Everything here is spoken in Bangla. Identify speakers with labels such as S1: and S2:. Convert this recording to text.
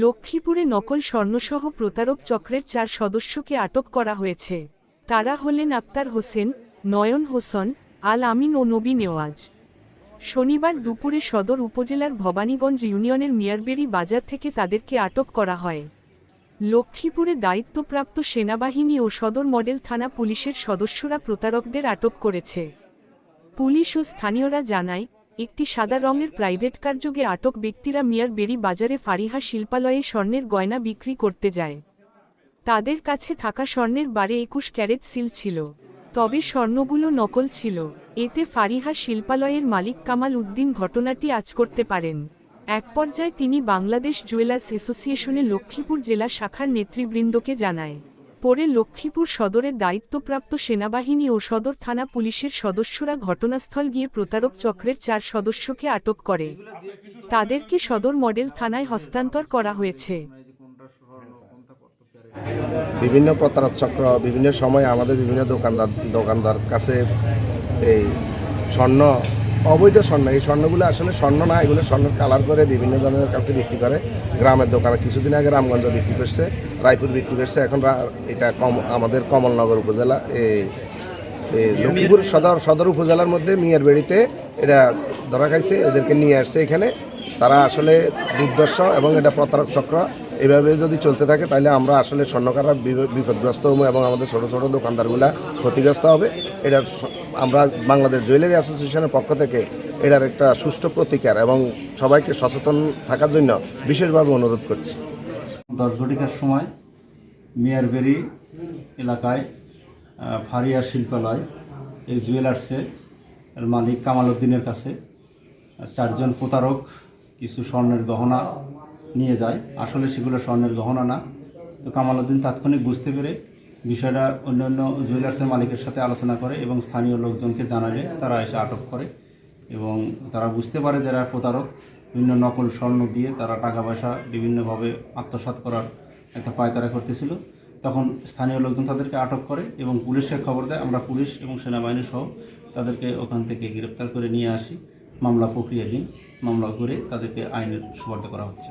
S1: লক্ষ্মীপুরে নকল স্বর্ণসহ প্রতারক চক্রের চার সদস্যকে আটক করা হয়েছে। তারা হলেন আক্তার হোসেন, নয়ন হোসন, আল আমিন ও নবী নেওয়াজ। শনিবার দুপুরে সদর উপজেলার ভবানীগঞ্জ ইউনিয়নের মিয়ারবেরি বাজার থেকে তাদেরকে আটক করা হয়। লক্ষ্মীপুরে দায়িত্বপ্রাপ্ত সেনাবাহিনী ও সদর মডেল থানা পুলিশের সদস্যরা প্রতারকদের আটক করেছে। পুলিশ ও স্থানীয়রা জানায় একটি সাদা রঙের প্রাইভেট কার যোগে আটক ব্যক্তিরা মিয়ার বেরি বাজারে ফারিহা শিল্পালয়ে স্বর্ণের গয়না বিক্রি করতে যায়। তাদের কাছে থাকা স্বর্ণের বারে একুশ ক্যারেট সিল ছিল। তবে স্বর্ণগুলো নকল ছিল। এতে ফারিহা শিল্পালয়ের মালিক কামাল উদ্দিন ঘটনাটি আজ করতে পারেন। এক পর্যায়ে তিনি বাংলাদেশ জুয়েলার্স অ্যাসোসিয়েশনে লক্ষ্মীপুর জেলা শাখার নেতৃবৃন্দকে জানায়। পরে লক্ষ্মীপুর সদরের দায়িত্বপ্রাপ্ত সেনাবাহিনী ও সদর থানা পুলিশের সদস্যরা ঘটনাস্থল গিয়ে প্রতারক চক্রের চার সদস্যকে আটক করে। তাদেরকে সদর মডেল থানায় হস্তান্তর করা হয়েছে।
S2: বিভিন্ন প্রতারক চক্র, বিভিন্ন সময় আমাদের বিভিন্ন দোকানদার দোকানদার কাছে এই স্বর্ণ অবৈধ স্বর্ণ। এই স্বর্ণগুলো আসলে স্বর্ণ না, এগুলো স্বর্ণের কালার করে বিভিন্ন জনের কাছে বিক্রি করে। গ্রামের দোকানে কিছুদিন আগে রামগঞ্জ বিক্রি করছে, রায়পুর বিক্রি করছে। এখন এটা কম আমাদের কমলনগর উপজেলা এই লক্ষ্মীপুর সদর সদর উপজেলার মধ্যে মিয়ার বেড়িতে এটা ধরা খাইছে, এদেরকে নিয়ে আসছে এখানে। তারা আসলে দুর্দর্শ এবং এটা প্রতারক চক্র। এভাবে যদি চলতে থাকে, তাহলে আমরা আসলে স্বর্ণকাররা বিপদগ্রস্ত হব এবং আমাদের ছোটো ছোটো দোকানদারগুলা ক্ষতিগ্রস্ত হবে। এটা আমরা বাংলাদেশ জুয়েলারি অ্যাসোসিয়েশনের পক্ষ থেকে এটার একটা সুষ্ঠু প্রতিকার এবং সবাইকে সচেতন থাকার জন্য বিশেষভাবে অনুরোধ করছি।
S3: দশ ঘটিকার সময় মিয়ারবেরি এলাকায় ফারিয়া শিল্পালয়, এই জুয়েলার্সে মালিক কামাল উদ্দিনের কাছে চারজন প্রতারক, কিছু স্বর্ণের গহনা নিয়ে যায়। আসলে সেগুলো স্বর্ণের গহনা না। তো কামাল উদ্দিন তাৎক্ষণিক বুঝতে পেরে বিষয়টা অন্যান্য জুয়েলার্সের মালিকের সাথে আলোচনা করে এবং স্থানীয় লোকজনকে জানালে তারা এসে আটক করে এবং তারা বুঝতে পারে যারা প্রতারক, বিভিন্ন নকল স্বর্ণ দিয়ে তারা টাকা পয়সা বিভিন্নভাবে আত্মসাৎ করার একটা পায়তারা করতেছিল। তখন স্থানীয় লোকজন তাদেরকে আটক করে এবং পুলিশকে খবর দেয়, আমরা পুলিশ এবং সেনাবাহিনী সহ তাদেরকে ওখান থেকে গ্রেপ্তার করে নিয়ে আসি। মামলা প্রক্রিয়া প্রক্রিয়াধীন মামলা করে তাদেরকে আইনের সুপার্দ করা হচ্ছে।